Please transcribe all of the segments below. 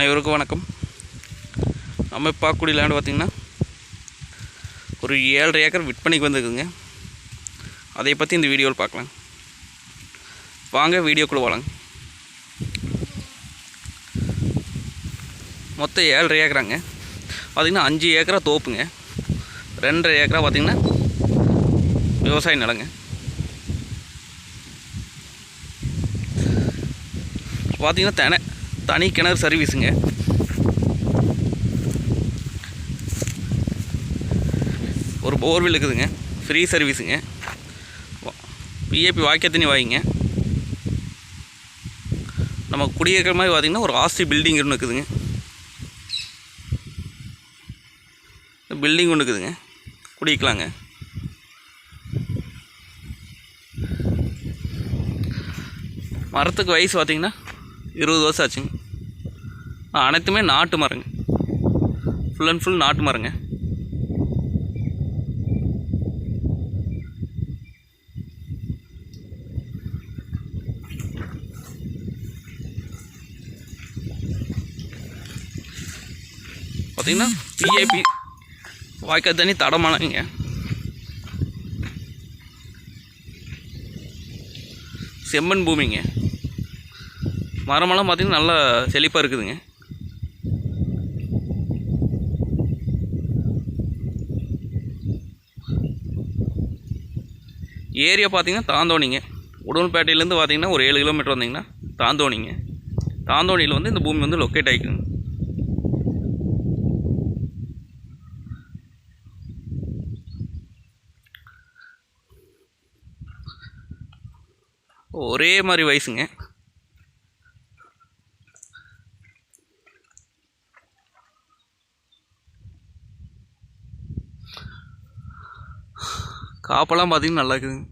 அனைவருக்கும் வணக்கம். நம்ம பார்க்கக்கூடிய லேண்டு பார்த்திங்கன்னா ஒரு ஏழரை ஏக்கர் விற்பனைக்கு வந்துருக்குங்க. அதை பற்றி இந்த வீடியோவில் பார்க்கலாம். வாங்க வீடியோக்குள்ளே வாங்க மொத்தம் ஏழரை ஏக்கராங்க. பார்த்திங்கன்னா அஞ்சு ஏக்கரா தோப்புங்க. ரெண்டரை ஏக்கரா பார்த்திங்கன்னா விவசாய நிலங்க. பார்த்தீங்கன்னா தனி. தனி கிணறு சர்வீஸுங்க. ஒரு போர்வெல் இருக்குதுங்க. ஃப்ரீ சர்வீஸுங்க. பிஏபி வாக்கிய தண்ணி வாங்கிங்க நம்ம குடியிருக்கிற மாதிரி பார்த்தீங்கன்னா ஒரு ஆஸ்தி பில்டிங் ஒன்று இருக்குதுங்க. பில்டிங் ஒன்று இருக்குதுங்க. குடிக்கலாங்க. மரத்துக்கு வயசு பார்த்திங்கன்னா இருபது வருஷம் ஆச்சுங்க. அனைத்துமே நாட்டு மரங்க. ஃபுல் அண்ட் ஃபுல் நாட்டு மரங்க. பார்த்தீங்கன்னா பிஏபி வாய்க்கால் தண்ணி தடமானங்க செம்மண் பூமிங்க. மரமெல்லாம் பார்த்திங்கன்னா நல்லா செழிப்பாக இருக்குதுங்க. ஏரியா பார்த்தீங்கன்னா தாந்தோணிங்க. உடன்பேட்டையிலேருந்து பார்த்தீங்கன்னா ஒரு ஏழு கிலோமீட்டர் வந்தீங்கன்னா தாந்தோணிங்க. தாந்தோணியில் வந்து இந்த பூமி வந்து லொக்கேட் ஆகிக்குங்க ஒரே மாதிரி வயசுங்க. காப்பெல்லாம் பார்த்தீங்கன்னா நல்லா இருக்குதுங்க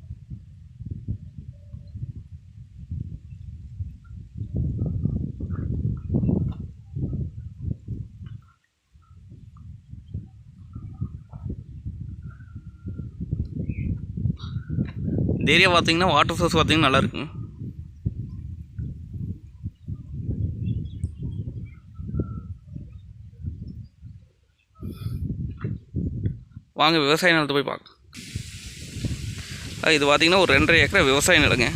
இந்த ஏரியா பார்த்தீங்கன்னா வாட்டர் சோர்ஸ் பார்த்தீங்கன்னா நல்லா இருக்குங்க வாங்க விவசாய நிலத்தை போய் பார்க்கலாம். இது பார்த்திங்கன்னா ஒரு ரெண்டரை ஏக்கரா விவசாய நிலங்க.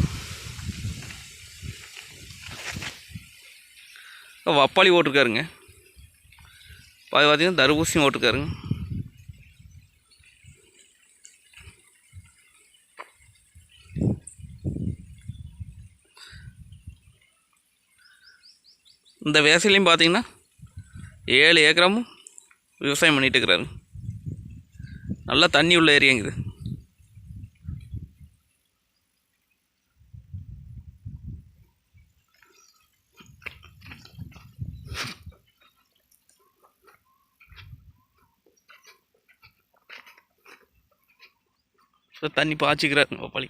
வப்பாளி ஓட்டிருக்காருங்க. அது பார்த்திங்கன்னா தர்பூசணி ஓட்டிருக்காருங்க. இந்த வேசையிலையும் பார்த்தீங்கன்னா ஏழு ஏக்கராமும் விவசாயம் பண்ணிகிட்டு இருக்கிறாரு நல்லா தண்ணி உள்ள ஏரியாங்குது தண்ணி பாய்ச்சிக்கிறாருங்க பப்பாளி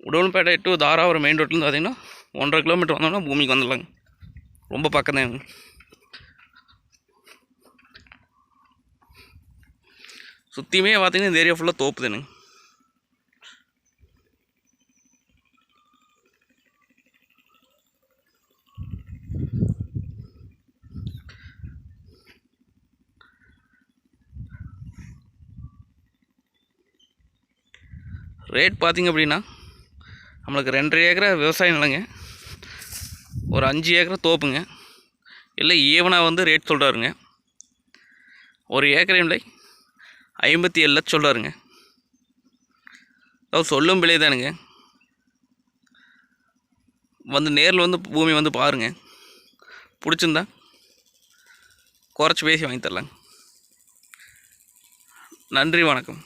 உடவன்பேட்டை டு தாராபுரம் மெயின் ரோட்லேருந்து பார்த்தீங்கன்னா ஒன்றரை கிலோமீட்டர் வந்தோம்னா பூமிக்கு வந்துடலாங்க. ரொம்ப பக்கம் தான் சுற்றியுமே பார்த்தீங்கன்னா இந்த ஏரியா ஃபுல்லாக தோப்புதுன்னு ரேட் பார்த்திங்க அப்படின்னா நம்மளுக்கு ரெண்டரை ஏக்கரா விவசாய நிலங்க ஒரு அஞ்சு ஏக்கரை தோப்புங்க. இல்லை ஈவனாக வந்து ரேட் சொல்கிறாருங்க ஒரு ஏக்கரின் விலை ஐம்பத்தி ஏழு லட்சம் சொல்கிறாருங்க அதாவது சொல்லும் விலை தானுங்க. வந்து நேரில் வந்து பூமி வந்து பாருங்கள் பிடிச்சிருந்தா குறைச்சி பேசி வாங்கி தரலாங்க. நன்றி வணக்கம்.